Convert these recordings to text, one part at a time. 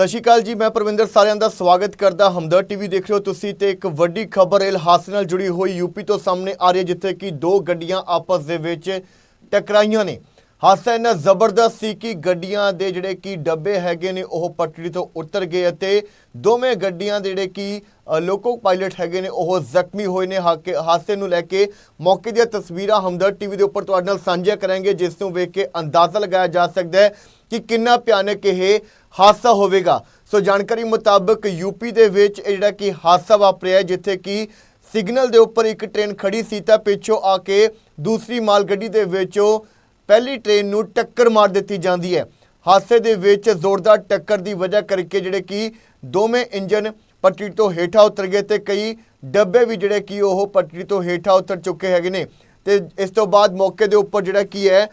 ਸਤਿ ਸ਼੍ਰੀ ਅਕਾਲ ਜੀ ਮੈਂ ਪਰਵਿੰਦਰ ਸਾਰਿਆਂ ਦਾ ਸਵਾਗਤ ਕਰਦਾ ਹਮਦਰ ਟੀਵੀ ਦੇਖ ਰਹੇ ਹੋ ਤੁਸੀਂ ਤੇ ਇੱਕ ਵੱਡੀ ਖਬਰ ਰੇਲ ਹਾਦਸੇ ਨਾਲ ਜੁੜੀ ਹੋਈ ਯੂਪੀ ਤੋਂ ਸਾਹਮਣੇ ਆ ਰਹੀ ਹੈ ਜਿੱਥੇ ਕਿ ਦੋ ਗੱਡੀਆਂ ਆਪਸ ਦੇ ਵਿੱਚ ਟਕਰਾਈਆਂ ਨੇ। ਹਾਦਸਾ ਇੰਨਾ ਜ਼ਬਰਦਸਤ ਸੀ ਕਿ ਗੱਡੀਆਂ ਦੇ ਜਿਹੜੇ ਕਿ ਡੱਬੇ ਹੈਗੇ ਨੇ ਉਹ ਪਟੜੀ ਤੋਂ ਉਤਰ ਗਏ ਅਤੇ ਦੋਵੇਂ ਗੱਡੀਆਂ ਦੇ ਜਿਹੜੇ ਕਿ ਅ, ਲੋਕੋ ਪਾਇਲਟ ਹੈਗੇ ਨੇ ਉਹ ਜ਼ਖਮੀ ਹੋਏ ਨੇ। ਹਾਕੇ- ਹਾਦਸੇ ਨੂੰ ਲੈ ਕੇ ਮੌਕੇ ਦੀਆਂ ਤਸਵੀਰਾਂ ਹਮਦਰ ਟੀਵੀ ਦੇ ਉੱਪਰ ਤੁਹਾਡੇ ਨਾਲ ਸਾਂਝੀਆਂ ਕਰਾਂਗੇ ਜਿਸ ਨੂੰ ਵੇਖ ਕੇ ਅੰਦਾਜ਼ਾ ਲਗਾਇਆ ਜਾ ਸਕਦਾ ਹੈ ਕਿ ਕਿੰਨਾ ਭਿਆਨਕ ਇਹ ਹਾਦਸਾ ਹੋਵੇਗਾ। ਸੋ ਜਾਣਕਾਰੀ ਮੁਤਾਬਕ ਯੂਪੀ ਦੇ ਵਿੱਚ ਇਹ ਜਿਹੜਾ ਕਿ ਹਾਦਸਾ ਵਾਪਰਿਆ ਜਿੱਥੇ ਕਿ ਸਿਗਨਲ ਦੇ ਉੱਪਰ ਇੱਕ ਟ੍ਰੇਨ ਖੜੀ ਸੀ, ਤਾਂ ਪਿੱਛੋਂ ਆ ਕੇ ਦੂਸਰੀ ਮਾਲ ਗੱਡੀ ਦੇ ਵਿੱਚੋਂ ਪਹਿਲੀ ਟ੍ਰੇਨ ਨੂੰ ਟੱਕਰ ਮਾਰ ਦਿੱਤੀ ਜਾਂਦੀ ਹੈ। ਹਾਦਸੇ ਦੇ ਵਿੱਚ ਜ਼ੋਰਦਾਰ ਟੱਕਰ ਦੀ ਵਜ੍ਹਾ ਕਰਕੇ ਜਿਹੜੇ ਕਿ ਦੋਵੇਂ ਇੰਜਨ ਪਟੜੀ ਤੋਂ ਹੇਠਾਂ ਉਤਰ ਗਏ ਤੇ ਕਈ ਡੱਬੇ ਵੀ ਜਿਹੜੇ ਕਿ ਉਹ ਪਟੜੀ ਤੋਂ ਹੇਠਾਂ ਉਤਰ ਚੁੱਕੇ ਹੈਗੇ ਨੇ। ਤੇ ਇਸ ਤੋਂ ਬਾਅਦ ਮੌਕੇ ਦੇ ਉੱਪਰ ਜਿਹੜਾ ਕੀ ਹੈ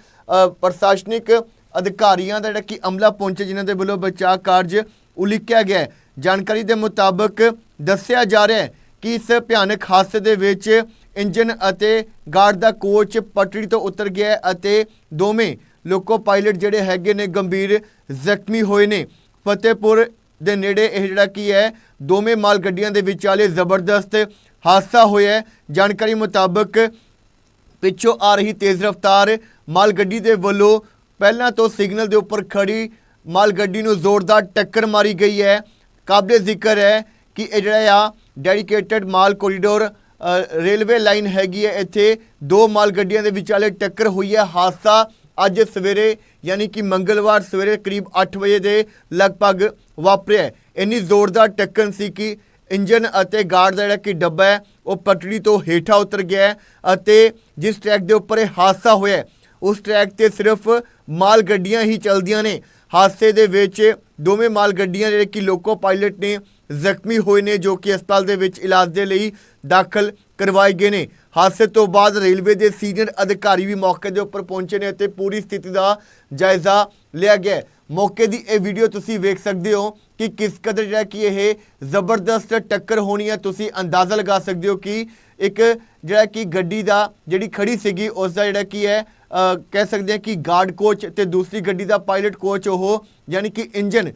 ਪ੍ਰਸ਼ਾਸਨਿਕ ਅਧਿਕਾਰੀਆਂ ਦਾ ਜਿਹੜਾ ਕਿ ਅਮਲਾ ਪਹੁੰਚੇ ਜਿਨ੍ਹਾਂ ਦੇ ਵੱਲੋਂ ਬਚਾਅ ਕਾਰਜ ਉਲੀਕਿਆ ਗਿਆ ਹੈ। ਜਾਣਕਾਰੀ ਦੇ ਮੁਤਾਬਕ ਦੱਸਿਆ ਜਾ ਰਿਹਾ ਹੈ ਕਿ ਇਸ ਭਿਆਨਕ ਹਾਦਸੇ ਦੇ ਵਿੱਚ ਇੰਜਨ ਅਤੇ ਗਾਰਡ ਦਾ ਕੋਚ ਪਟੜੀ ਤੋਂ ਉਤਰ ਗਿਆ ਅਤੇ ਦੋਵੇਂ ਲੋਕੋ ਪਾਇਲਟ ਜਿਹੜੇ ਹੈਗੇ ਨੇ ਗੰਭੀਰ ਜ਼ਖਮੀ ਹੋਏ ਨੇ। ਫਤਿਹਪੁਰ ਦੇ ਨੇੜੇ ਇਹ ਜਿਹੜਾ ਕੀ ਹੈ, ਦੋਵੇਂ ਮਾਲ ਗੱਡੀਆਂ ਦੇ ਵਿਚਾਲੇ ਜ਼ਬਰਦਸਤ ਹਾਦਸਾ ਹੋਇਆ ਜਾਣਕਾਰੀ ਮੁਤਾਬਕ ਪਿੱਛੋਂ ਆ ਰਹੀ ਤੇਜ਼ ਰਫ਼ਤਾਰ ਮਾਲ ਗੱਡੀ ਦੇ ਵੱਲੋਂ ਪਹਿਲਾਂ ਤੋਂ ਸਿਗਨਲ ਦੇ ਉੱਪਰ ਖੜੀ ਮਾਲ ਗੱਡੀ ਨੂੰ ਜ਼ੋਰਦਾਰ ਟੱਕਰ ਮਾਰੀ ਗਈ ਹੈ। ਕਾਬਲੇ ਜ਼ਿਕਰ ਹੈ ਕਿ ਇਹ ਜਿਹੜਾ ਆ ਡੈਡੀਕੇਟਡ ਮਾਲ ਕੋਰੀਡੋਰ ਰੇਲਵੇ ਲਾਈਨ ਹੈਗੀ ਹੈ। ਇੱਥੇ ਦੋ ਮਾਲ ਗੱਡੀਆਂ ਦੇ ਵਿਚਾਲੇ ਟੱਕਰ ਹੋਈ ਹੈ। ਹਾਦਸਾ ਅੱਜ ਸਵੇਰੇ, ਯਾਨੀ ਕਿ ਮੰਗਲਵਾਰ ਸਵੇਰੇ ਕਰੀਬ 8 ਵਜੇ ਦੇ ਲਗਭਗ ਵਾਪਰਿਆ ਇੰਨੀ ਜ਼ੋਰਦਾਰ ਟੱਕਰ ਸੀ ਕਿ ਇੰਜਨ ਅਤੇ ਗਾਰਡ ਦਾ ਜਿਹੜਾ ਕਿ ਡੱਬਾ ਹੈ, ਉਹ ਪਟੜੀ ਤੋਂ ਹੇਠਾਂ ਉਤਰ ਗਿਆ ਅਤੇ ਜਿਸ ਟਰੈਕ ਦੇ ਉੱਪਰ ਇਹ ਹਾਦਸਾ ਹੋਇਆ ਉਸ ਟਰੈਕ ਤੇ ਸਿਰਫ ਮਾਲ ਗੱਡੀਆਂ ਹੀ ਚੱਲਦੀਆਂ ਨੇ। ਹਾਦਸੇ ਦੇ ਵਿੱਚ ਦੋਵੇਂ ਮਾਲ ਗੱਡੀਆਂ ਜਿਹੜੇ ਕਿ ਲੋਕੋ ਪਾਇਲਟ ਨੇ, ਜ਼ਖਮੀ ਹੋਏ ਨੇ ਜੋ ਕਿ ਹਸਪਤਾਲ ਦੇ ਵਿੱਚ ਇਲਾਜ ਦੇ ਲਈ ਦਾਖਲ ਕਰਵਾਏ ਗਏ ਨੇ। ਹਾਦਸੇ ਤੋਂ ਬਾਅਦ ਰੇਲਵੇ ਦੇ ਸੀਨੀਅਰ ਅਧਿਕਾਰੀ ਵੀ ਮੌਕੇ ਦੇ ਉੱਪਰ ਪਹੁੰਚੇ ਨੇ ਅਤੇ ਪੂਰੀ ਸਥਿਤੀ ਦਾ ਜਾਇਜ਼ਾ ਲਿਆ ਗਿਆ ਮੌਕੇ ਦੀ ਇਹ ਵੀਡੀਓ ਤੁਸੀਂ ਵੇਖ ਸਕਦੇ ਹੋ। ਕਿ ਕਿਸ ਕਦਰ ਜਿਹੜਾ ਕਿ ਇਹ ਜ਼ਬਰਦਸਤ ਟੱਕਰ ਹੋਣੀ ਹੈ ਤੁਸੀਂ ਅੰਦਾਜ਼ਾ ਲਗਾ ਸਕਦੇ ਹੋ ਕਿ ਇੱਕ ਜਿਹੜਾ ਕਿ ਗੱਡੀ ਦਾ ਜਿਹੜੀ ਖੜੀ ਸੀਗੀ ਉਸ ਦਾ ਜਿਹੜਾ ਕੀ ਹੈ ਕਹਿ ਸਕਦੇ ਹਾਂ ਕਿ ਗਾਰਡ ਕੋਚ ਤੇ ਦੂਸਰੀ ਗੱਡੀ ਦਾ ਪਾਇਲਟ ਕੋਚ ਉਹ ਯਾਨੀ ਕਿ ਇੰਜਨ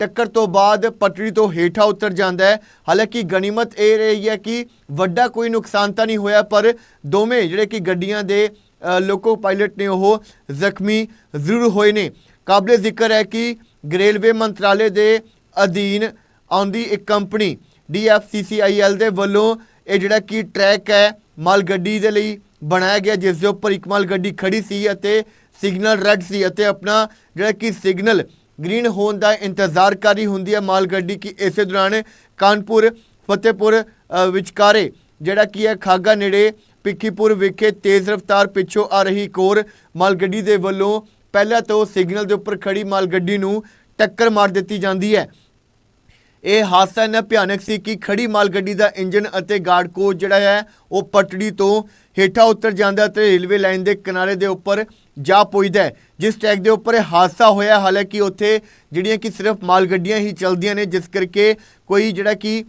ਟੱਕਰ ਤੋਂ ਬਾਅਦ ਪਟੜੀ ਤੋਂ ਹੇਠਾਂ ਉਤਰ ਜਾਂਦਾ ਹੈ। ਹਾਲਾਂਕਿ ਗਨੀਮਤ ਇਹ ਰਹੀ ਹੈ ਕਿ ਵੱਡਾ ਕੋਈ ਨੁਕਸਾਨ ਤਾਂ ਨਹੀਂ ਹੋਇਆ ਪਰ ਦੋਵੇਂ ਜਿਹੜੇ ਕਿ ਗੱਡੀਆਂ ਦੇ ਅ, ਲੋਕੋ ਪਾਇਲਟ ਨੇ ਉਹ ਜ਼ਖਮੀ ਜ਼ਰੂਰ ਹੋਏ ਨੇ। ਕਾਬਲੇ ਜ਼ਿਕਰ ਹੈ ਕਿ ਰੇਲਵੇ ਮੰਤਰਾਲੇ ਦੇ ਅਧੀਨ ਆਉਂਦੀ ਇੱਕ ਕੰਪਨੀ DFCCIL ਦੇ ਵੱਲੋਂ ਇਹ ਜਿਹੜਾ ਕਿ ਟਰੈਕ ਹੈ ਮਾਲ ਗੱਡੀ ਦੇ ਲਈ ਬਣਾਇਆ ਗਿਆ, ਜਿਸ ਦੇ ਉੱਪਰ ਇੱਕ ਮਾਲ ਗੱਡੀ ਖੜੀ ਸੀ ਅਤੇ ਸਿਗਨਲ ਰੈੱਡ ਸੀ ਅਤੇ ਆਪਣਾ ਜਿਹੜਾ ਕਿ ਸਿਗਨਲ ਗ੍ਰੀਨ ਹੋਣ ਦਾ ਇੰਤਜ਼ਾਰ ਕਰ ਰਹੀ ਹੁੰਦੀ ਹੈ ਮਾਲ ਗੱਡੀ ਕਿ ਇਸੇ ਦੌਰਾਨ ਕਾਨਪੁਰ, ਫਤਿਹਪੁਰ ਵਿਚਕਾਰੇ ਜਿਹੜਾ ਕੀ ਹੈ ਖਾਗਾ ਨੇੜੇ ਪਿੱਖੀਪੁਰ ਵਿਖੇ ਤੇਜ਼ ਰਫ਼ਤਾਰ ਪਿੱਛੋਂ ਆ ਰਹੀ ਕੋਰ ਮਾਲ ਗੱਡੀ ਦੇ ਵੱਲੋਂ ਪਹਿਲਾਂ ਤੋਂ ਸਿਗਨਲ ਦੇ ਉੱਪਰ ਖੜੀ ਮਾਲ ਗੱਡੀ ਨੂੰ ਟੱਕਰ ਮਾਰ ਦਿੱਤੀ ਜਾਂਦੀ ਹੈ। ਇਹ ਹਾਦਸਾ ਇੰਨਾ ਭਿਆਨਕ ਸੀ ਕਿ ਖੜੀ ਮਾਲ ਗੱਡੀ ਦਾ ਇੰਜਨ ਅਤੇ ਗਾਰਡ ਕੋਚ ਜਿਹੜਾ ਹੈ, ਉਹ ਪਟੜੀ ਤੋਂ ਹੇਠਾਂ ਉਤਰ ਜਾਂਦਾ ਤੇ ਰੇਲਵੇ ਲਾਈਨ ਦੇ ਕਿਨਾਰੇ ਦੇ ਉੱਪਰ ਜਾ ਪੁੱਜਦਾ ਜਿਸ ਟਰੈਕ ਦੇ ਉੱਪਰ ਹਾਦਸਾ ਹੋਇਆ, ਹਾਲਾਂਕਿ ਉੱਥੇ ਜਿਹੜੀਆਂ ਕਿ ਸਿਰਫ ਮਾਲ ਗੱਡੀਆਂ ਹੀ ਚੱਲਦੀਆਂ ਨੇ, ਜਿਸ ਕਰਕੇ ਕੋਈ ਜਿਹੜਾ ਕਿ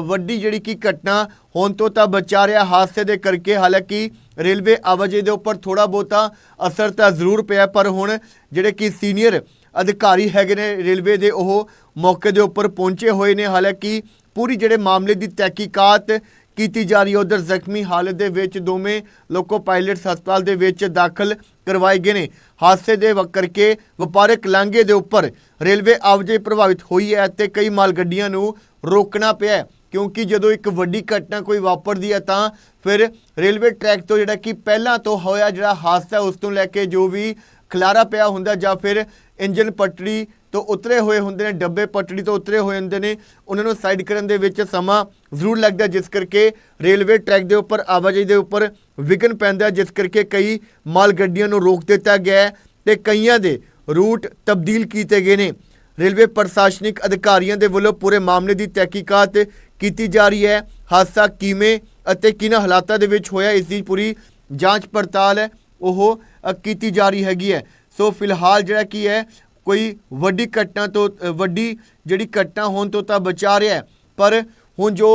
ਵੱਡੀ ਜਿਹੜੀ ਕਿ ਘਟਨਾ ਹੋਣ ਤੋਂ ਤਾਂ ਬਚਾ ਰਿਹਾ ਹਾਦਸੇ ਦੇ ਕਰਕੇ। ਹਾਲਾਂਕਿ ਰੇਲਵੇ ਆਵਾਜਾਈ ਦੇ ਉੱਪਰ ਥੋੜਾ ਬਹੁਤਾ ਅਸਰ ਤਾਂ ਜ਼ਰੂਰ ਪਿਆ, ਪਰ ਹੁਣ ਜਿਹੜੇ ਕਿ ਸੀਨੀਅਰ ਅਧਿਕਾਰੀ ਹੈਗੇ ਨੇ ਰੇਲਵੇ ਦੇ, ਉਹ ਮੌਕੇ ਦੇ ਉੱਪਰ ਪਹੁੰਚੇ ਹੋਏ ਨੇ। ਹਾਲਾਂਕਿ ਪੂਰੀ ਜਿਹੜੇ ਮਾਮਲੇ ਦੀ ਤਹਿਕੀਕਾਤ ਕੀਤੀ ਜਾ ਰਹੀ ਹੈ, ਉਧਰ ਜ਼ਖਮੀ ਹਾਲਤ ਦੇ ਵਿੱਚ ਦੋਵੇਂ ਲੋਕੋ ਪਾਇਲਟਸ ਹਸਪਤਾਲ ਦੇ ਵਿੱਚ ਦਾਖਲ ਕਰਵਾਏ ਗਏ ਨੇ। ਹਾਦਸੇ ਦੇ ਵ- ਕਰਕੇ ਵਪਾਰਕ ਲਾਂਘੇ ਦੇ ਉੱਪਰ ਰੇਲਵੇ ਆਵਾਜਾਈ ਪ੍ਰਭਾਵਿਤ ਹੋਈ ਹੈ ਤੇ ਕਈ ਮਾਲ ਗੱਡੀਆਂ ਨੂੰ ਰੋਕਣਾ ਪਿਆ ਕਿਉਂਕਿ ਜਦੋਂ ਇੱਕ ਵੱਡੀ ਘਟਨਾ ਕੋਈ ਵਾਪਰਦੀ ਹੈ ਤਾਂ ਫਿਰ ਰੇਲਵੇ ਟਰੈਕ ਤੋਂ ਜਿਹੜਾ ਕਿ ਪਹਿਲਾਂ ਤੋਂ ਹੋਇਆ ਜਿਹੜਾ ਹਾਦਸਾ ਉਸ ਤੋਂ ਲੈ ਕੇ ਜੋ ਵੀ ਖਲਾਰਾ ਪਿਆ ਹੁੰਦਾ ਜਾਂ ਫਿਰ ਇੰਜਨ ਪਟੜੀ ਤੋਂ ਉਤਰੇ ਹੋਏ ਹੁੰਦੇ ਨੇ, ਡੱਬੇ ਪਟੜੀ ਤੋਂ ਉਤਰੇ ਹੋਏ ਹੁੰਦੇ ਨੇ, ਉਹਨਾਂ ਨੂੰ ਸਾਈਡ ਕਰਨ ਦੇ ਵਿੱਚ ਸਮਾਂ ਜ਼ਰੂਰ ਲੱਗਦਾ, ਜਿਸ ਕਰਕੇ ਰੇਲਵੇ ਟਰੈਕ ਦੇ ਉੱਪਰ, ਆਵਾਜਾਈ ਦੇ ਉੱਪਰ ਵਿਘਨ ਪੈਂਦਾ, ਜਿਸ ਕਰਕੇ ਕਈ ਮਾਲ ਗੱਡੀਆਂ ਨੂੰ ਰੋਕ ਦਿੱਤਾ ਗਿਆ ਹੈ ਤੇ ਕਈਆਂ ਦੇ ਰੂਟ ਤਬਦੀਲ ਕੀਤੇ ਗਏ ਨੇ। ਰੇਲਵੇ ਪ੍ਰਸ਼ਾਸਨਿਕ ਅਧਿਕਾਰੀਆਂ ਦੇ ਵੱਲੋਂ ਪੂਰੇ ਮਾਮਲੇ ਦੀ ਤਹਿਕੀਕਾਤ ਕੀਤੀ ਜਾ ਰਹੀ ਹੈ, ਹਾਦਸਾ ਕਿਵੇਂ ਅਤੇ ਕਿਹਨਾਂ ਹਾਲਾਤਾਂ ਦੇ ਵਿੱਚ ਹੋਇਆ, ਇਸ ਦੀ ਪੂਰੀ ਜਾਂਚ ਪੜਤਾਲ ਹੈ ਉਹ ਕੀਤੀ ਜਾ ਰਹੀ ਹੈਗੀ ਹੈ। ਸੋ ਫਿਲਹਾਲ ਜਿਹੜਾ ਕੀ ਹੈ, ਕੋਈ ਵੱਡੀ ਘਟਨਾ ਤੋਂ ਵੱਡੀ ਜਿਹੜੀ ਘਟਨਾ ਹੋਣ ਤੋਂ ਤਾਂ ਬਚਾ ਰਿਹਾ ਹੈ। ਪਰ ਹੁਣ ਜੋ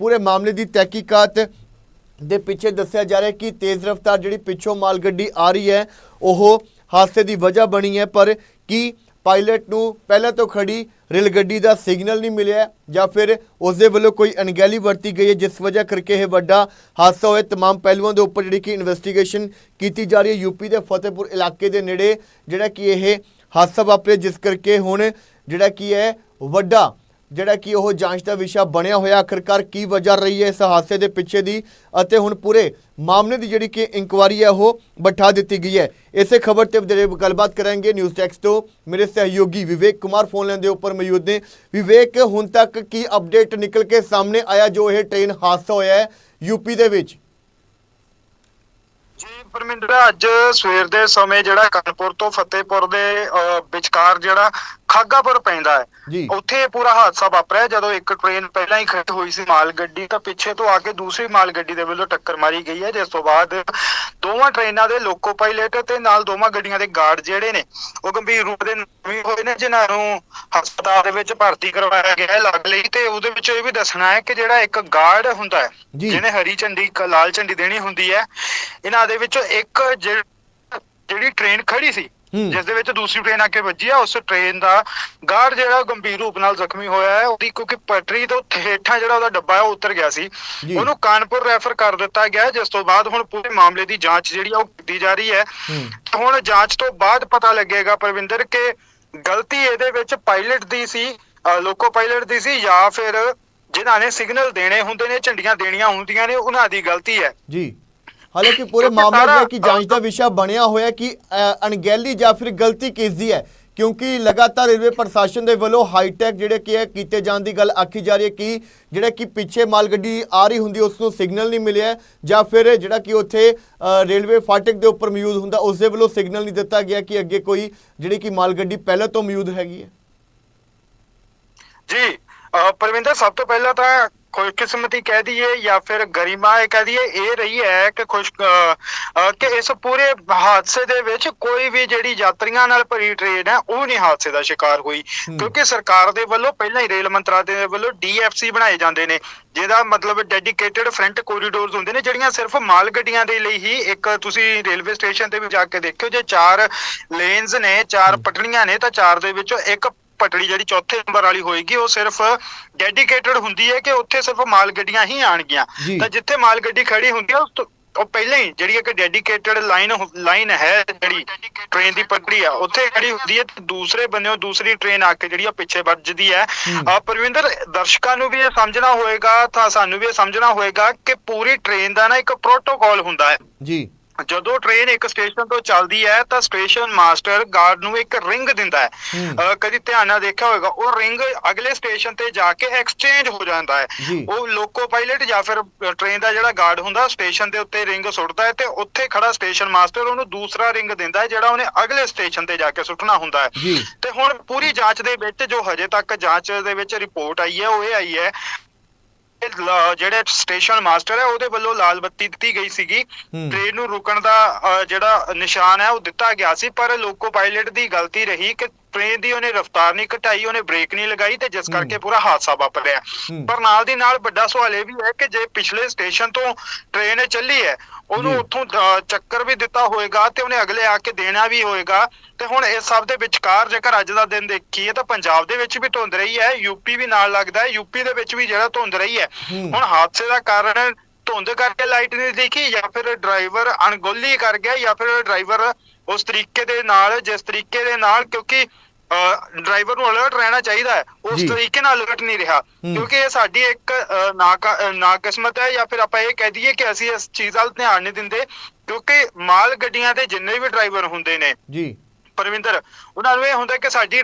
ਪੂਰੇ ਮਾਮਲੇ ਦੀ ਤਹਿਕੀਕਾਤ ਦੇ ਪਿੱਛੇ ਦੱਸਿਆ ਜਾ ਰਿਹਾ ਕਿ ਤੇਜ਼ ਰਫ਼ਤਾਰ ਜਿਹੜੀ ਪਿੱਛੋਂ ਮਾਲ ਗੱਡੀ ਆ ਰਹੀ ਹੈ, ਉਹ ਹਾਦਸੇ ਦੀ ਵਜ੍ਹਾ ਬਣੀ ਹੈ। ਪਰ ਕੀ ਪਾਇਲਟ ਨੂੰ ਪਹਿਲਾਂ ਤੋਂ ਖੜੀ ਰੇਲ ਗੱਡੀ ਦਾ ਸਿਗਨਲ ਨਹੀਂ ਮਿਲਿਆ ਜਾਂ ਫਿਰ ਉਸ ਦੇ ਵੱਲੋਂ ਕੋਈ ਅਣਗਹਿਲੀ ਵਰਤੀ ਗਈ ਹੈ ਜਿਸ ਵਜ੍ਹਾ ਕਰਕੇ ਇਹ ਵੱਡਾ ਹਾਦਸਾ ਹੋਇਆ तमाम ਪਹਿਲੂਆਂ ਦੇ ਉੱਪਰ ਜਿਹੜੀ ਕਿ ਇਨਵੈਸਟੀਗੇਸ਼ਨ ਕੀਤੀ ਜਾ ਰਹੀ ਹੈ ਯੂਪੀ ਦੇ ਫਤਿਹਪੁਰ ਇਲਾਕੇ ਦੇ ਨੇੜੇ ਜਿਹੜਾ ਕਿ ਇਹ ਹਾਦਸਾ ਵਾਪਰਿਆ ਜਿਸ ਕਰਕੇ ਹੁਣ ਜਿਹੜਾ ਕੀ ਹੈ ਵੱਡਾ ਜਿਹੜਾ ਕਿ ਉਹ ਜਾਂਚ ਦਾ ਵਿਸ਼ਾ ਬਣਿਆ ਹੋਇਆ ਆਖਰਕਾਰ ਕੀ ਵਜ੍ਹਾ ਰਹੀ ਹੈ ਇਸ ਹਾਦਸੇ ਦੇ ਪਿੱਛੇ ਦੀ ਅਤੇ ਹੁਣ ਪੂਰੇ ਮਾਮਲੇ ਦੀ ਜਿਹੜੀ ਕਿ ਇਨਕੁਆਰੀ ਹੈ ਉਹ ਬਿਠਾ ਦਿੱਤੀ ਗਈ ਹੈ। ਇਸੇ ਖਬਰ ਤੇ ਵਧੇਰੇ ਗੱਲਬਾਤ ਕਰਾਂਗੇ ਨਿਊਜ਼ ਟੈਕਸ ਤੋਂ। ਮੇਰੇ ਸਹਿਯੋਗੀ ਵਿਵੇਕ ਕੁਮਾਰ ਫੋਨ ਲਾਈਨ ਦੇ ਉੱਪਰ ਮੌਜੂਦ ਨੇ। ਵਿਵੇਕ, ਹੁਣ ਤੱਕ ਕੀ ਅਪਡੇਟ ਨਿਕਲ ਕੇ ਸਾਹਮਣੇ ਆਇਆ ਜੋ ਇਹ ਟ੍ਰੇਨ ਹਾਦਸਾ ਹੋਇਆ ਹੈ ਯੂਪੀ ਦੇ ਵਿੱਚ? ਜੀ ਪਰਮਿੰਦਰ, ਅੱਜ ਸਵੇਰ ਦੇ ਸਮੇਂ ਜਿਹੜਾ ਕਾਨਪੁਰ ਤੋਂ ਫਤਿਹਪੁਰ ਦੇ ਵਿਚਕਾਰ ਜਿਹੜਾ ਖਾਗਾਪੁਰ ਪੈਂਦਾ ਹੈ ਉੱਥੇ ਪੂਰਾ ਹਾਦਸਾ ਵਾਪਰਿਆ ਜਦੋਂ ਇੱਕ ਟ੍ਰੇਨ ਪਹਿਲਾਂ ਹੀ ਖੜੀ ਹੋਈ ਸੀ ਮਾਲ ਗੱਡੀ ਤਾਂ ਪਿੱਛੇ ਤੋਂ ਆ ਕੇ ਦੂਸਰੀ ਮਾਲ ਗੱਡੀ ਦੇ ਵੱਲੋਂ ਟੱਕਰ ਮਾਰੀ ਗਈ ਹੈ ਜਿਸ ਤੋਂ ਬਾਅਦ ਦੋਵਾਂ ਟ੍ਰੇਨਾਂ ਦੇ ਲੋਕੋ ਪਾਇਲਟ ਤੇ ਨਾਲ ਦੋਵਾਂ ਗੱਡੀਆਂ ਦੇ ਗਾਰਡ ਜਿਹੜੇ ਨੇ ਉਹ ਗੰਭੀਰ ਰੂਪ ਦੇ ਜ਼ਖਮੀ ਹੋਏ ਨੇ ਜਿਨ੍ਹਾਂ ਨੂੰ ਹਸਪਤਾਲ ਦੇ ਵਿੱਚ ਭਰਤੀ ਕਰਵਾਇਆ ਗਿਆ ਹੈ ਲੱਗ ਲਈ ਤੇ ਉਹਦੇ ਵਿੱਚ ਇਹ ਵੀ ਦੱਸਣਾ ਹੈ ਕਿ ਜਿਹੜਾ ਇੱਕ ਗਾਰਡ ਹੁੰਦਾ ਹੈ। ਜਿਹਨੇ ਹਰੀ ਝੰਡੀ ਲਾਲ ਝੰਡੀ ਦੇਣੀ ਹੁੰਦੀ ਹੈ ਇਹਨਾਂ ਦੇ ਵਿੱਚੋਂ ਇੱਕ ਜਿਹੜੀ ਟ੍ਰੇਨ ਖੜੀ ਸੀ। ਜਿਸ ਦੇ ਵਿੱਚ ਦੂਸਰੀ ਟ੍ਰੇਨ ਆ ਕੇ ਵੱਜੀ ਆ ਉਸ ਟ੍ਰੇਨ ਦਾ ਗਾਰਡ ਜਿਹੜਾ ਗੰਭੀਰ ਰੂਪ ਨਾਲ ਜ਼ਖਮੀ ਹੋਇਆ ਹੈ। ਉਹਦੀ ਕਿਉਂਕਿ ਪਟਰੀ ਤੋਂ ਹੇਠਾਂ ਜਿਹੜਾ ਉਹਦਾ ਡੱਬਾ ਹੈ ਉਹ ਉਤਰ ਗਿਆ ਸੀ। ਉਹਨੂੰ ਕਾਨਪੁਰ ਰੈਫਰ ਕਰ ਦਿੱਤਾ ਗਿਆ ਜਿਸ ਤੋਂ ਬਾਅਦ ਹੁਣ ਪੂਰੇ ਮਾਮਲੇ ਦੀ ਜਾਂਚ ਜਿਹੜੀ ਆ ਉਹ ਕੀਤੀ ਜਾ ਰਹੀ ਹੈ। ਹੁਣ ਜਾਂਚ ਤੋਂ ਬਾਅਦ ਪਤਾ ਲੱਗੇਗਾ ਪ੍ਰਵਿੰਦਰ ਕਿ ਗਲਤੀ ਇਹਦੇ ਵਿੱਚ ਪਾਇਲਟ ਦੀ ਸੀ ਲੋਕੋ ਪਾਇਲਟ ਦੀ ਸੀ ਜਾਂ ਫਿਰ ਜਿਨ੍ਹਾਂ ਨੇ ਸਿਗਨਲ ਦੇਣੇ ਹੁੰਦੇ ਨੇ ਝੰਡੀਆਂ ਦੇਣੀਆਂ ਹੁੰਦੀਆਂ ਨੇ ਉਹਨਾਂ ਦੀ ਗਲਤੀ ਹੈ। ਜੀ। ਹਾਲਾਂਕਿ ਪੂਰੇ ਮਾਮਲੇ ਦਾ ਕੀ ਜਾਂਚ ਦਾ ਵਿਸ਼ਾ ਬਣਿਆ ਹੋਇਆ ਕਿ ਅਣਗਹਿਲੀ ਜਾਂ ਫਿਰ ਗਲਤੀ ਕਿਸ ਦੀ ਹੈ? ਕਿਉਂਕਿ ਲਗਾਤਾਰ ਰੇਲਵੇ ਪ੍ਰਸ਼ਾਸਨ ਦੇ ਵੱਲੋਂ ਹਾਈਟੈਕ ਜਿਹੜੇ ਕੀ ਹੈ ਕੀਤੇ ਜਾਣ ਦੀ ਗੱਲ ਆਖੀ ਜਾ ਰਹੀ ਹੈ ਕਿ ਜਿਹੜਾ ਕਿ ਪਿੱਛੇ ਮਾਲ ਗੱਡੀ ਆ ਰਹੀ ਹੁੰਦੀ ਉਸ ਨੂੰ ਸਿਗਨਲ ਨਹੀਂ ਮਿਲਿਆ ਜਾਂ ਫਿਰ ਜਿਹੜਾ ਕਿ ਉੱਥੇ ਰੇਲਵੇ ਫਾਟਕ ਦੇ ਉੱਪਰ ਮੌਜੂਦ ਹੁੰਦਾ ਉਸ ਦੇ ਵੱਲੋਂ ਸਿਗਨਲ ਨਹੀਂ ਦਿੱਤਾ ਗਿਆ ਕਿ ਅੱਗੇ ਕੋਈ ਜਿਹੜੀ ਕਿ ਮਾਲ ਗੱਡੀ ਪਹਿਲਾਂ ਤੋਂ ਮੌਜੂਦ ਹੈਗੀ ਹੈ। ਜੀ ਪਰਵਿੰਦਰ ਸਭ ਤੋਂ ਪਹਿਲਾਂ ਤਾਂ ਖੁਸ਼ਕਿਸਮਤੀ ਕਹਿ ਦਈਏ ਜਾਂ ਫਿਰ ਗਰਿਮਾ ਇਹ ਕਹਿ ਦਈਏ ਇਹ ਰਹੀ ਹੈ ਕਿ ਖੁਸ਼ ਕਿ ਇਸ ਪੂਰੇ ਹਾਦਸੇ ਦੇ ਵਿੱਚ ਕੋਈ ਵੀ ਜਿਹੜੀ ਯਾਤਰੀਆਂ ਨਾਲ ਭਰੀ ਟ੍ਰੇਨ ਹੈ ਉਹ ਨਹੀਂ ਹਾਦਸੇ ਦਾ ਸ਼ਿਕਾਰ ਹੋਈ। ਕਿਉਂਕਿ ਸਰਕਾਰ ਦੇ ਵੱਲੋਂ ਪਹਿਲਾਂ ਹੀ ਰੇਲ ਮੰਤਰਾਲੇ ਦੇ ਵੱਲੋਂ ਡੀਐਫਸੀ ਬਣਾਏ ਜਾਂਦੇ ਨੇ ਜਿਹਦਾ ਮਤਲਬ ਡੈਡੀਕੇਟਿਡ ਫਰੰਟ ਕੋਰੀਡੋਰਸ ਹੁੰਦੇ ਨੇ ਜਿਹੜੀਆਂ ਸਿਰਫ ਮਾਲ ਗੱਡੀਆਂ ਦੇ ਲਈ ਹੀ ਇੱਕ ਤੁਸੀਂ ਰੇਲਵੇ ਸਟੇਸ਼ਨ ਤੇ ਵੀ ਜਾ ਕੇ ਦੇਖਿਓ ਜੇ ਚਾਰ ਲੇਨਸ ਨੇ ਚਾਰ ਪਟੜੀਆਂ ਨੇ ਤਾਂ ਚਾਰ ਦੇ ਵਿੱਚੋਂ ਇੱਕ ਪਟੜੀ ਜਿਹੜੀ ਚੌਥੇ ਨੰਬਰ ਵਾਲੀ ਹੋਏਗੀ ਉਹ ਸਿਰਫ ਡੈਡੀਕੇਟਡ ਹੁੰਦੀ ਹੈ ਕਿ ਉੱਥੇ ਸਿਰਫ ਮਾਲ ਗੱਡੀਆਂ ਹੀ ਆਣਗੀਆਂ। ਤਾਂ ਜਿੱਥੇ ਮਾਲ ਗੱਡੀ ਖੜੀ ਹੁੰਦੀ ਹੈ ਉਸ ਤੋਂ ਉਹ ਪਹਿਲਾਂ ਹੀ ਜਿਹੜੀ ਇੱਕ ਡੈਡੀਕੇਟਡ ਲਾਈਨ ਲਾਈਨ ਹੈ ਜਿਹੜੀ ਟ੍ਰੇਨ ਦੀ ਪਟੜੀ ਆ ਉੱਥੇ ਖੜੀ ਹੁੰਦੀ ਹੈ ਤੇ ਦੂਸਰੇ ਬੰਨੇੋਂ ਦੂਸਰੀ ਟ੍ਰੇਨ ਆ ਕੇ ਜਿਹੜੀ ਆ ਪਿੱਛੇ ਵੱਜਦੀ ਹੈ ਹੂੰ। ਆ ਪਰਵਿੰਦਰ ਦਰਸ਼ਕਾਂ ਨੂੰ ਵੀ ਇਹ ਸਮਝਣਾ ਹੋਏਗਾ ਤਾਂ ਸਾਨੂੰ ਵੀ ਇਹ ਸਮਝਣਾ ਹੋਏਗਾ ਕਿ ਪੂਰੀ ਟ੍ਰੇਨ ਦਾ ਨਾ ਇੱਕ ਪ੍ਰੋਟੋਕਾਲ ਹੁੰਦਾ ਹੈ ਜੀ ਜਦੋਂ ਟ੍ਰੇਨ ਇੱਕ ਸਟੇਸ਼ਨ ਤੋਂ ਚੱਲਦੀ ਹੈ ਤਾਂ ਸਟੇਸ਼ਨ ਮਾਸਟਰ ਗਾਰਡ ਨੂੰ ਇੱਕ ਰਿੰਗ ਦਿੰਦਾ ਹੈ। ਕਦੀ ਧਿਆਨ ਨਾਲ ਦੇਖਿਆ ਹੋਵੇਗਾ ਉਹ ਰਿੰਗ ਅਗਲੇ ਸਟੇਸ਼ਨ ਤੇ ਜਾ ਕੇ ਐਕਸਚੇਂਜ ਹੋ ਜਾਂਦਾ ਹੈ। ਉਹ ਲੋਕੋ ਪਾਇਲਟ ਜਾਂ ਫਿਰ ਟ੍ਰੇਨ ਦਾ ਜਿਹੜਾ ਗਾਰਡ ਹੁੰਦਾ ਸਟੇਸ਼ਨ ਦੇ ਉੱਤੇ ਰਿੰਗ ਸੁੱਟਦਾ ਹੈ ਤੇ ਉੱਥੇ ਖੜਾ ਸਟੇਸ਼ਨ ਮਾਸਟਰ ਉਹਨੂੰ ਦੂਸਰਾ ਰਿੰਗ ਦਿੰਦਾ ਹੈ ਜਿਹੜਾ ਉਹਨੇ ਅਗਲੇ ਸਟੇਸ਼ਨ ਤੇ ਜਾ ਕੇ ਸੁੱਟਣਾ ਹੁੰਦਾ ਹੈ। ਤੇ ਹੁਣ ਪੂਰੀ ਜਾਂਚ ਦੇ ਵਿੱਚ ਜੋ ਹਜੇ ਤੱਕ ਜਾਂਚ ਦੇ ਵਿੱਚ ਰਿਪੋਰਟ ਆਈ ਹੈ ਉਹ ਇਹ ਆਈ ਹੈ ਜਿਹੜੇ ਸਟੇਸ਼ਨ ਮਾਸਟਰ ਹੈ ਉਹਦੇ ਵੱਲੋਂ ਲਾਲ ਬੱਤੀ ਦਿੱਤੀ ਗਈ ਸੀਗੀ। ਟ੍ਰੇਨ ਨੂੰ ਰੁਕਣ ਦਾ ਜਿਹੜਾ ਨਿਸ਼ਾਨ ਹੈ ਉਹ ਦਿੱਤਾ ਗਿਆ ਸੀ ਪਰ ਲੋਕੋ ਪਾਇਲਟ ਦੀ ਗਲਤੀ ਰਹੀ ਕਿ ਟ੍ਰੇਨ ਦੀ ਉਹਨੇ ਰਫ਼ਤਾਰ ਨਹੀਂ ਘਟਾਈ ਉਹਨੇ ਬ੍ਰੇਕ ਨਹੀਂ ਲਗਾਈ ਤੇ ਜਿਸ ਕਰਕੇ ਪੂਰਾ ਹਾਦਸਾ ਵਾਪਰਿਆ। ਪਰ ਨਾਲ ਦੀ ਨਾਲ ਵੱਡਾ ਸਵਾਲ ਇਹ ਵੀ ਹੈ ਕਿ ਜੇ ਪਿਛਲੇ ਸਟੇਸ਼ਨ ਤੋਂ ਟ੍ਰੇਨ ਚੱਲੀ ਹੈ ਉਹਨੂੰ। ਉੱਥੋਂ ਚੱਕਰ ਵੀ ਦਿੱਤਾ ਹੋਏਗਾ ਤੇ ਉਹਨੇ ਅਗਲੇ ਆ ਕੇ ਦੇਣਾ ਵੀ ਹੋਏਗਾ ਤੇ ਹੁਣ ਇਸ ਸਭ ਦੇ ਵਿਚਕਾਰ ਜੇਕਰ ਅੱਜ ਦਾ ਦਿਨ ਦੇਖੀਏ ਤਾਂ ਪੰਜਾਬ ਦੇ ਵਿੱਚ ਵੀ ਧੁੰਦ ਰਹੀ ਹੈ ਯੂਪੀ ਵੀ ਨਾਲ ਲੱਗਦਾ ਹੈ ਯੂਪੀ ਦੇ ਵਿੱਚ ਵੀ ਜਿਹੜਾ ਧੁੰਦ ਰਹੀ ਹੂੰ। ਹੁਣ ਹਾਦਸੇ ਦਾ ਕਾਰਨ ਧੁੰਦ ਕਰਕੇ ਲਾਈਟ ਨਹੀਂ ਦਿਖੀ ਜਾਂ ਫਿਰ ਡਰਾਈਵਰ ਅਣਗੋਲੀ ਕਰ ਗਿਆ ਜਾਂ ਫਿਰ ਡਰਾਈਵਰ ਉਸ ਤਰੀਕੇ ਦੇ ਨਾਲ ਜਿਸ ਤਰੀਕੇ ਦੇ ਨਾਲ ਕਿਉਂਕਿ ਡਰਾਈਵਰ ਨੂੰ ਅਲਰਟ ਰਹਿਣਾ ਚਾਹੀਦਾ ਹੈ ਉਸ। ਤਰੀਕੇ ਨਾਲ ਅਲਰਟ ਨਹੀਂ ਰਿਹਾ। ਕਿਉਂਕਿ ਇਹ ਸਾਡੀ ਇੱਕ ਅ, ਨਾਕਿਸਮਤ ਹੈ ਜਾਂ ਫਿਰ ਆਪਾਂ ਇਹ ਕਹਿ ਦਈਏ ਕਿ ਅਸੀਂ ਇਸ ਚੀਜ਼ ਵੱਲ ਧਿਆਨ ਨਹੀਂ ਦਿੰਦੇ ਕਿਉਂਕਿ ਮਾਲ ਗੱਡੀਆਂ ਦੇ ਜਿੰਨੇ ਵੀ ਡਰਾਈਵਰ ਹੁੰਦੇ ਨੇ ਜੀ ਪਰਵਿੰਦਰ ਉਹਨਾਂ ਨੂੰ ਇਹ ਹੁੰਦਾ ਕਿ ਸਾਡੀ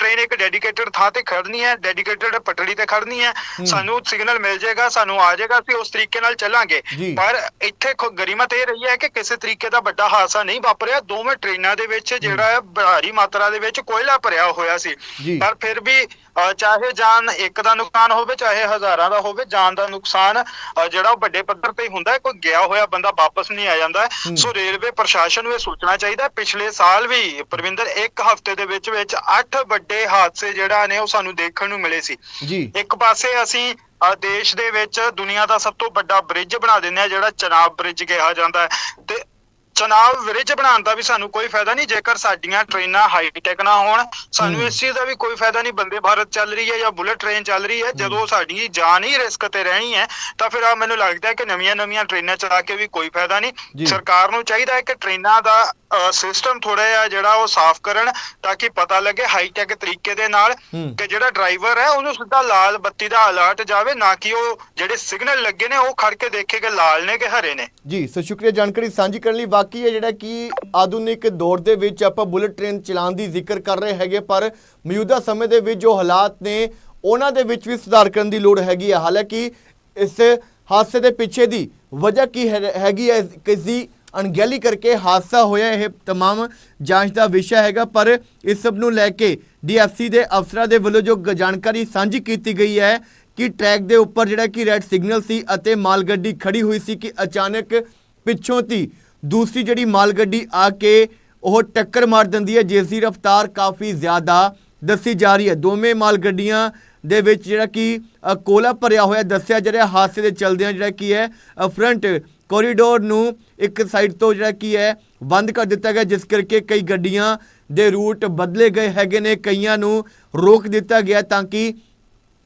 ਟ੍ਰੇਨ ਇੱਕ ਡੈਡੀਕੇਟਡ ਥਾਂ ਤੇ ਖੜਨੀ ਹੈ ਡੈਡੀਕੇਟਡ ਪਟੜੀ ਤੇ ਖੜਨੀ ਹੈ। ਸਾਨੂੰ ਸਿਗਨਲ ਮਿਲ ਜਾਏਗਾ ਸਾਨੂੰ ਆ ਜਾਏਗਾ ਅਸੀਂ ਉਸ ਤਰੀਕੇ ਨਾਲ ਚੱਲਾਂਗੇ। ਪਰ ਇੱਥੇ ਗਰੀਮਤ ਇਹ ਰਹੀ ਹੈ ਕਿ ਕਿਸੇ ਤਰੀਕੇ ਦਾ ਵੱਡਾ ਹਾਦਸਾ ਨਹੀਂ ਵਾਪਰਿਆ ਦੋਵੇਂ ਟ੍ਰੇਨਾਂ ਦੇ ਵਿੱਚ ਜਿਹੜਾ ਹੈ ਭਾਰੀ ਮਾਤਰਾ ਦੇ ਵਿੱਚ ਕੋਇਲਾ ਭਰਿਆ ਹੋਇਆ ਸੀ। ਪਰ ਫਿਰ ਵੀ ਚਾਹੇ ਜਾਨ ਇੱਕ ਦਾ ਨੁਕਸਾਨ ਹੋਵੇ ਚਾਹੇ ਹਜ਼ਾਰਾਂ ਦਾ ਹੋਵੇ ਜਾਨ ਦਾ ਨੁਕਸਾਨ ਜਿਹੜਾ ਉਹ ਵੱਡੇ ਪੱਧਰ ਤੇ ਹੁੰਦਾ ਹੈ ਕੋਈ ਗਿਆ ਹੋਇਆ ਬੰਦਾ ਵਾਪਸ ਨਹੀਂ ਆ ਜਾਂਦਾ। ਸੋ ਰੇਲਵੇ ਪ੍ਰਸ਼ਾਸਨ ਨੂੰ ਇਹ ਸੋਚਣਾ ਚਾਹੀਦਾ। ਪਿਛਲੇ ਸਾਲ ਵੀ ਪ੍ਰਵਿੰਦਰ ਇੱਕ ਹਫ਼ਤੇ ਦੇ ਵਿੱਚ ਵਿੱਚ 8 ਵੱਡੇ ਹਾਦਸੇ ਜਿਹੜਾ ਨੇ ਉਹ ਸਾਨੂੰ ਦੇਖਣ ਨੂੰ ਮਿਲੇ ਸੀ। ਜੀ। ਇੱਕ ਪਾਸੇ ਅਸੀਂ ਦੇਸ਼ ਦੇ ਵਿੱਚ ਦੁਨੀਆ ਦਾ ਸਭ ਤੋਂ ਵੱਡਾ ਬ੍ਰਿਜ ਬਣਾ ਦਿੰਦੇ ਆ ਜਿਹੜਾ ਚਨਾਬ ਬ੍ਰਿਜ ਕਿਹਾ ਜਾਂਦਾ ਹੈ। ਤੇ ਚਨਾਬ ਬ੍ਰਿਜ ਬਣਾਉਣ ਦਾ ਵੀ ਸਾਨੂੰ ਕੋਈ ਫਾਇਦਾ ਨਹੀਂ ਜੇਕਰ ਸਾਡੀਆਂ ਟ੍ਰੇਨਾਂ ਹਾਈ ਟੈਕ ਨਾ ਹੋਣ। ਸਾਨੂੰ। ਇਸ ਚੀਜ਼ ਦਾ ਵੀ ਕੋਈ ਫਾਇਦਾ ਨਹੀਂ ਬੰਦੇ ਭਾਰਤ ਚੱਲ ਰਹੀ ਹੈ ਜਾਂ ਬੁਲਟ ਟ੍ਰੇਨ ਚੱਲ ਰਹੀ ਹੈ। ਜਦੋਂ ਸਾਡੀ ਜਾਨ ਹੀ ਰਿਸਕ ਤੇ ਰਹਿਣੀ ਹੈ ਤਾਂ ਫਿਰ ਆ ਮੈਨੂੰ ਲੱਗਦਾ ਹੈ ਕਿ ਨਵੀਆਂ-ਨਵੀਆਂ ਟ੍ਰੇਨਾਂ ਚਲਾ ਕੇ ਵੀ ਕੋਈ ਫਾਇਦਾ। ਨਹੀਂ। ਸਰਕਾਰ ਨੂੰ ਚਾਹੀਦਾ ਹੈ ਕਿ ਟ੍ਰੇਨਾਂ ਦਾ ਸਿਸਟਮ ਥੋੜਾ ਜਿਹਾ ਜਿਹੜਾ ਉਹ ਸਾਫ਼ ਕਰਨ ਤਾਂ ਕਿ ਪਤਾ ਲੱਗੇ ਹਾਈ ਟੈਕ ਤਰੀਕੇ ਦੇ ਨਾਲ। ਕਿ ਜਿਹੜਾ ਡਰਾਈਵਰ ਹੈ ਉਹਨੂੰ ਸਿੱਧਾ ਲਾਲ ਬੱਤੀ ਦਾ ਅਲਰਟ ਜਾਵੇ ਨਾ ਕਿ ਉਹ ਜਿਹੜੇ ਸਿਗਨਲ ਲੱਗੇ ਨੇ ਉਹ ਖੜ ਕੇ ਦੇਖੇ ਕਿ ਲਾਲ ਨੇ ਕਿ ਹਰੇ ਨੇ। ਜੀ ਸੋ ਸ਼ੁਕਰੀਆ ਜਾਣਕਾਰੀ ਸਾਂਝੀ ਕਰਨ ਲਈ। ਵਾਕਈ ਹੈ ਜਿਹੜਾ ਕਿ ਆਧੁਨਿਕ ਦੌਰ ਦੇ ਵਿੱਚ ਆਪਾਂ ਬੁਲਟ ਟ੍ਰੇਨ ਚਲਾਉਣ ਦੀ ਜ਼ਿਕਰ ਕਰ ਰਹੇ ਹੈਗੇ ਪਰ ਮੌਜੂਦਾ ਸਮੇਂ ਦੇ ਵਿੱਚ ਜੋ ਹਾਲਾਤ ਨੇ ਉਹਨਾਂ ਦੇ ਵਿੱਚ ਵੀ ਸੁਧਾਰ ਕਰਨ ਦੀ ਲੋੜ ਹੈਗੀ ਹੈ ਹਾਲਾਂਕਿ ਇਸ ਹਾਦਸੇ ਦੇ ਪਿੱਛੇ ਦੀ ਵਜ੍ਹਾ ਕੀ ਹੈਗੀ ਹੈ ਕਿਸ ਦੀ ਅਣਗਹਿਲੀ ਕਰਕੇ ਹਾਦਸਾ ਹੋਇਆ ਇਹ तमाम ਜਾਂਚ ਦਾ ਵਿਸ਼ਾ ਹੈਗਾ ਪਰ ਇਸ ਸਭ ਨੂੰ ਲੈ ਕੇ ਡੀਐਫਸੀ ਦੇ ਅਫਸਰਾਂ ਦੇ ਵੱਲੋਂ ਜੋ ਗ- ਜਾਣਕਾਰੀ ਸਾਂਝੀ ਕੀਤੀ ਗਈ ਹੈ ਕਿ ਟਰੈਕ ਦੇ ਉੱਪਰ ਜਿਹੜਾ ਕਿ ਰੈੱਡ ਸਿਗਨਲ ਸੀ ਅਤੇ ਮਾਲ ਗੱਡੀ ਖੜੀ ਹੋਈ ਸੀ ਕਿ ਅਚਾਨਕ ਪਿੱਛੋਂ ਦੀ ਦੂਸਰੀ ਜਿਹੜੀ ਮਾਲ ਗੱਡੀ ਆ ਕੇ ਉਹ ਟੱਕਰ ਮਾਰ ਦਿੰਦੀ ਹੈ ਜਿਸ ਦੀ ਰਫ਼ਤਾਰ ਕਾਫੀ ਜ਼ਿਆਦਾ ਦੱਸੀ ਜਾ ਰਹੀ ਹੈ ਦੋਵੇਂ ਮਾਲ ਗੱਡੀਆਂ ਦੇ ਵਿੱਚ ਜਿਹੜਾ ਕਿ ਅ, ਕੋਲਾ ਭਰਿਆ ਹੋਇਆ ਦੱਸਿਆ ਜਾ ਰਿਹਾ ਹਾਦਸੇ ਦੇ ਚਲਦਿਆਂ ਜਿਹੜਾ ਕੀ ਹੈ ਫਰੰਟ ਕੋਰੀਡੋਰ ਨੂੰ ਇੱਕ ਸਾਈਡ ਤੋਂ ਜਿਹੜਾ ਕੀ ਹੈ ਬੰਦ ਕਰ ਦਿੱਤਾ ਗਿਆ ਜਿਸ ਕਰਕੇ ਕਈ ਗੱਡੀਆਂ ਦੇ ਰੂਟ ਬਦਲੇ ਗਏ ਹੈਗੇ ਨੇ ਕਈਆਂ ਨੂੰ ਰੋਕ ਦਿੱਤਾ ਗਿਆ ਤਾਂ ਕਿ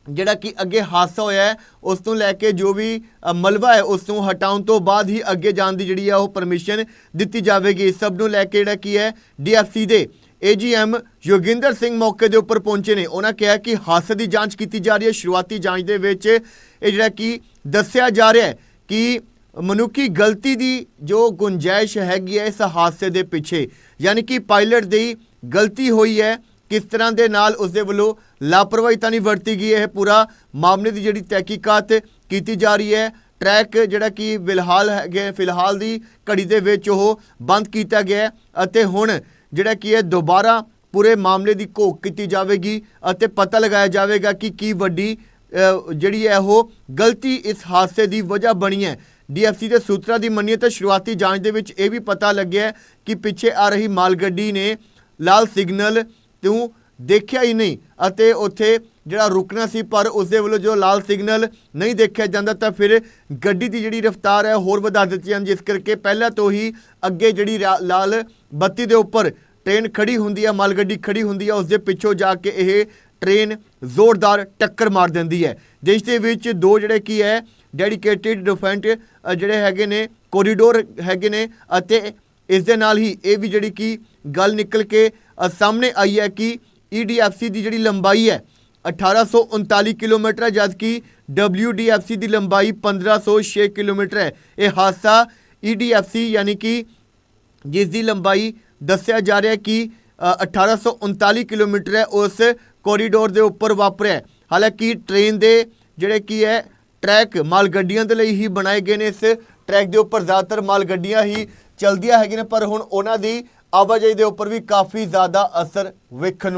ਜਿਹੜਾ ਕਿ ਅੱਗੇ ਹਾਦਸਾ ਹੋਇਆ ਉਸ ਤੋਂ ਲੈ ਕੇ ਜੋ ਵੀ ਅ, ਮਲਬਾ ਹੈ ਉਸ ਨੂੰ ਹਟਾਉਣ ਤੋਂ ਬਾਅਦ ਹੀ ਅੱਗੇ ਜਾਣ ਦੀ ਜਿਹੜੀ ਹੈ ਉਹ ਪਰਮਿਸ਼ਨ ਦਿੱਤੀ ਜਾਵੇਗੀ। ਇਸ ਸਭ ਨੂੰ ਲੈ ਕੇ ਜਿਹੜਾ ਕੀ ਹੈ ਡੀਐਫਸੀ ਦੇ ਏਜੀਐਮ ਯੋਗਿੰਦਰ ਸਿੰਘ ਮੌਕੇ ਦੇ ਉੱਪਰ ਪਹੁੰਚੇ ਨੇ। ਉਹਨਾਂ ਕਿਹਾ ਕਿ ਹਾਦਸੇ ਦੀ ਜਾਂਚ ਕੀਤੀ ਜਾ ਰਹੀ ਹੈ। ਸ਼ੁਰੂਆਤੀ ਜਾਂਚ ਦੇ ਵਿੱਚ ਇਹ ਜਿਹੜਾ ਕਿ ਦੱਸਿਆ ਜਾ ਰਿਹਾ ਹੈ ਕਿ ਮਨੁੱਖੀ ਗਲਤੀ ਦੀ ਜੋ ਗੁੰਜਾਇਸ਼ ਹੈਗੀ ਹੈ, ਇਸ ਹਾਦਸੇ ਦੇ ਪਿੱਛੇ। ਯਾਨੀ ਕਿ ਪਾਇਲਟ ਦੀ ਗਲਤੀ ਹੋਈ ਹੈ, ਕਿਸ ਤਰ੍ਹਾਂ ਦੇ ਨਾਲ ਉਸ ਦੇ ਵੱਲੋਂ ਲਾਪਰਵਾਹੀ ਤਾਂ ਨਹੀਂ ਵਰਤੀ ਗਈ, ਇਹ ਪੂਰਾ ਮਾਮਲੇ ਦੀ ਜਿਹੜੀ ਤਹਿਕੀਕਾਤ ਕੀਤੀ ਜਾ ਰਹੀ ਹੈ। ਟਰੈਕ ਜਿਹੜਾ ਕਿ ਫਿਲਹਾਲ ਹੈਗੇ, ਫਿਲਹਾਲ ਦੀ ਘੜੀ ਦੇ ਵਿੱਚ ਉਹ ਬੰਦ ਕੀਤਾ ਗਿਆ ਅਤੇ ਹੁਣ ਜਿਹੜਾ ਕਿ ਹੈ ਦੁਬਾਰਾ ਪੂਰੇ ਮਾਮਲੇ ਦੀ ਘੋਖ ਕੀਤੀ ਜਾਵੇਗੀ ਅਤੇ ਪਤਾ ਲਗਾਇਆ ਜਾਵੇਗਾ ਕਿ ਕੀ ਵੱਡੀ ਜਿਹੜੀ ਹੈ ਉਹ ਗਲਤੀ ਇਸ ਹਾਦਸੇ ਦੀ ਵਜ੍ਹਾ ਬਣੀ ਹੈ। ਡੀਐਫਸੀ ਦੇ ਸੂਤਰਾਂ ਦੀ ਮੰਨੀਏ ਤਾਂ ਸ਼ੁਰੂਆਤੀ ਜਾਂਚ ਦੇ ਵਿੱਚ ਇਹ ਵੀ ਪਤਾ ਲੱਗਿਆ ਕਿ ਪਿੱਛੇ ਆ ਰਹੀ ਮਾਲ ਗੱਡੀ ਨੇ ਲਾਲ ਸਿਗਨਲ ਤੋਂ ਦੇਖਿਆ ਹੀ ਨਹੀਂ ਅਤੇ ਉੱਥੇ ਜਿਹੜਾ ਰੁਕਣਾ ਸੀ ਪਰ ਉਸ ਦੇ ਵੱਲੋਂ ਜੋ ਲਾਲ ਸਿਗਨਲ ਨਹੀਂ ਦੇਖਿਆ ਜਾਂਦਾ ਤਾਂ ਫਿਰ ਗੱਡੀ ਦੀ ਜਿਹੜੀ ਰਫ਼ਤਾਰ ਹੈ ਹੋਰ ਵਧਾ ਦਿੱਤੀ ਜਾਂਦੀ ਜਿਸ ਕਰਕੇ ਪਹਿਲਾਂ ਤੋਂ ਹੀ ਅੱਗੇ ਜਿਹੜੀ ਰਾ- ਲਾਲ ਬੱਤੀ ਦੇ ਉੱਪਰ ਟ੍ਰੇਨ ਖੜੀ ਹੁੰਦੀ ਹੈ ਮਾਲ ਗੱਡੀ ਖੜੀ ਹੁੰਦੀ ਹੈ ਉਸ ਦੇ ਪਿੱਛੋਂ ਜਾ ਕੇ ਇਹ ਟ੍ਰੇਨ ਜ਼ੋਰਦਾਰ ਟੱਕਰ ਮਾਰ ਦਿੰਦੀ ਹੈ। ਜਿਸ ਦੇ ਵਿੱਚ ਦੋ ਜਿਹੜੇ ਕੀ ਹੈ ਡੈਡੀਕੇਟਿਡ ਡਿਫੈਂਟ ਜਿਹੜੇ ਹੈਗੇ ਨੇ ਕੋਰੀਡੋਰ ਹੈਗੇ ਨੇ ਅਤੇ ਇਸ ਦੇ ਨਾਲ ਹੀ ਇਹ ਵੀ ਜਿਹੜੀ ਕੀ ਗੱਲ ਨਿਕਲ ਕੇ ਸਾਹਮਣੇ ਆਈ ਹੈ ਕਿ EDFC ਦੀ ਜਿਹੜੀ ਲੰਬਾਈ ਹੈ 1839 ਕਿਲੋਮੀਟਰ ਹੈ ਜਦਕਿ WDFC ਦੀ ਲੰਬਾਈ 1506 ਕਿਲੋਮੀਟਰ ਹੈ। ਇਹ ਹਾਦਸਾ EDFC ਯਾਨੀ ਕਿ ਜਿਸ ਦੀ ਲੰਬਾਈ ਦੱਸਿਆ ਜਾ ਰਿਹਾ ਹੈ ਕਿ ਅ, 1839 ਕਿਲੋਮੀਟਰ ਹੈ ਉਸ ਕੋਰੀਡੋਰ ਦੇ ਉੱਪਰ ਵਾਪਰਿਆ ਹਾਲਾਂਕਿ ਟ੍ਰੇਨ ਦੇ ਜਿਹੜੇ ਕੀ ਹੈ ਟਰੈਕ ਮਾਲ ਗੱਡੀਆਂ ਦੇ ਲਈ ਹੀ ਬਣਾਏ ਗਏ ਨੇ ਇਸ ਟਰੈਕ ਦੇ ਉੱਪਰ ਜ਼ਿਆਦਾਤਰ ਮਾਲ ਗੱਡੀਆਂ ਹੀ ਚਲਦੀਆਂ ਹੈਗੀਆਂ ਨੇ, ਪਰ ਹੁਣ ਉਹਨਾਂ ਦੀ ਆਵਾਜਾਈ ਦੇ ਉੱਪਰ ਵੀ ਕਾਫੀ ਜ਼ਿਆਦਾ ਅਸਰ ਵੇਖਣ ਨੂੰ